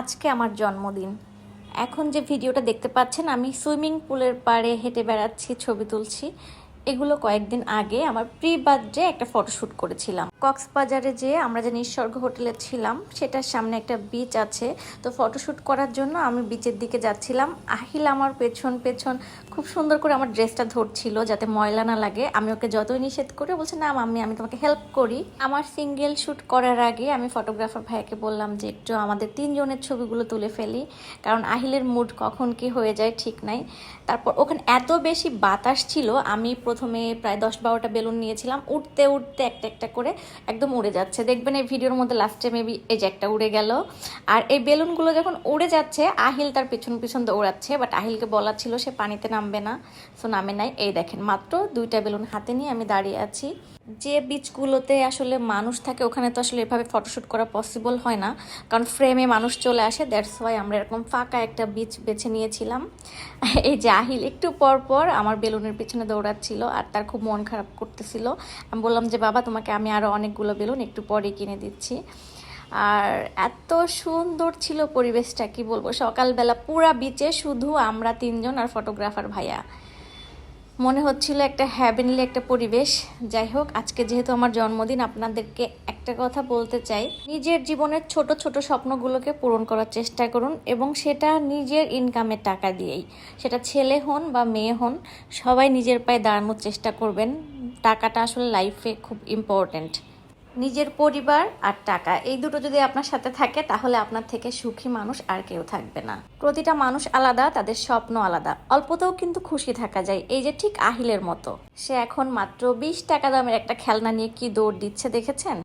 আজকে আমার জন্মদিন। এখন যে ভিডিওটা দেখতে পাচ্ছেন, আমি সুইমিং পুলের পাড়ে হেঁটে বেড়াচ্ছি, ছবি তুলছি। এগুলো কয়েকদিন আগে আমার প্রি বার্থডে একটা ফটোশ্যুট করেছিলাম। কক্সবাজারে যে আমরা যে নিঃস্বর্গ হোটেলে ছিলাম, সেটার সামনে একটা বিচ আছে। তো ফটোশ্যুট করার জন্য আমি বিচের দিকে যাচ্ছিলাম। আহিল আমার পেছন পেছন খুব সুন্দর করে আমার ড্রেসটা ধরছিল যাতে ময়লা না লাগে। আমি ওকে যতই নিষেধ করে বলছে, না, মাম্মি, আমি তোমাকে হেল্প করি। আমার সিঙ্গেল শ্যুট করার আগে আমি ফটোগ্রাফার ভাইকে বললাম যে, একটু আমাদের তিনজনের ছবিগুলো তুলে ফেলি, কারণ আহিলের মুড কখন কি হয়ে যায় ঠিক নাই। তারপর ওখানে এত বেশি বাতাস ছিল, আমি প্রথমে প্রায় দশ বারোটা বেলুন নিয়েছিলাম। উঠতে উঠতে একটা একটা করে একদম উড়ে যাচ্ছে। দেখবেন এই ভিডিওর মধ্যে লাস্টে মেবি এই যে একটা উড়ে গেল। আর এই বেলুনগুলো যখন উড়ে যাচ্ছে, আহিল তার পিছন পিছন দৌড়াচ্ছে বাট আহিলকে বলা ছিল সে পানিতে নামবে না। সো নামে নাই। এই দেখেন, মাত্র দুইটা বেলুন হাতে নিয়ে আমি দাঁড়িয়ে আছি। যে বিচগুলোতে আসলে মানুষ থাকে, ওখানে তো আসলে এভাবে ফটোশ্যুট করা পসিবল হয় না। কারণ ফ্রেমে মানুষ চলে আসে দ্যাটস ওয়াই আমরা এরকম ফাঁকা একটা বিচ বেছে নিয়েছিলাম। এই যে আহিল, একটু পর পর আমার বেলুনের পিছনে দৌড়াচ্ছিল। আর তার খুব মন খারাপ করতেছিল। আমি বললাম যে, বাবা, তোমাকে আমি আরও অনেকগুলো বেলুন একটু পরে কিনে দিচ্ছি। আর এত সুন্দর ছিল পরিবেশটা, কি বলব? সকালবেলা পুরা বিচে শুধু আমরা তিনজন আর ফটোগ্রাফার ভাইয়া। মনে হচ্ছিল একটা হ্যাভেনলি একটা পরিবেশ। যাই হোক, আজকে যেহেতু আমার জন্মদিন, আপনাদেরকে একটা কথা বলতে চাই। নিজের জীবনের ছোট ছোট স্বপ্নগুলোকে পূরণ করার চেষ্টা করুন এবং সেটা নিজের ইনকামের টাকা দিয়েই। সেটা ছেলে হন বা মেয়ে হন, সবাই নিজের পায়ে দাঁড়ানোর চেষ্টা করবেন। টাকাটা আসলে লাইফে খুব ইম্পর্ট্যান্ট নিজের পরিবার আর টাকা। এই দুটো যদি আপনার সাথে থাকে, তাহলে আপনার থেকে সুখী মানুষ আর কেউ থাকবে না। প্রতিটা মানুষ আলাদা, তাদের স্বপ্ন আলাদা। অল্পতেও কিন্তু খুশি থাকা যায়। এই যে ঠিক আহিলের মতো। সে এখন মাত্র বিশ টাকা দামের একটা খেলনা নিয়ে কি দৌড় দিচ্ছে দেখেছেন?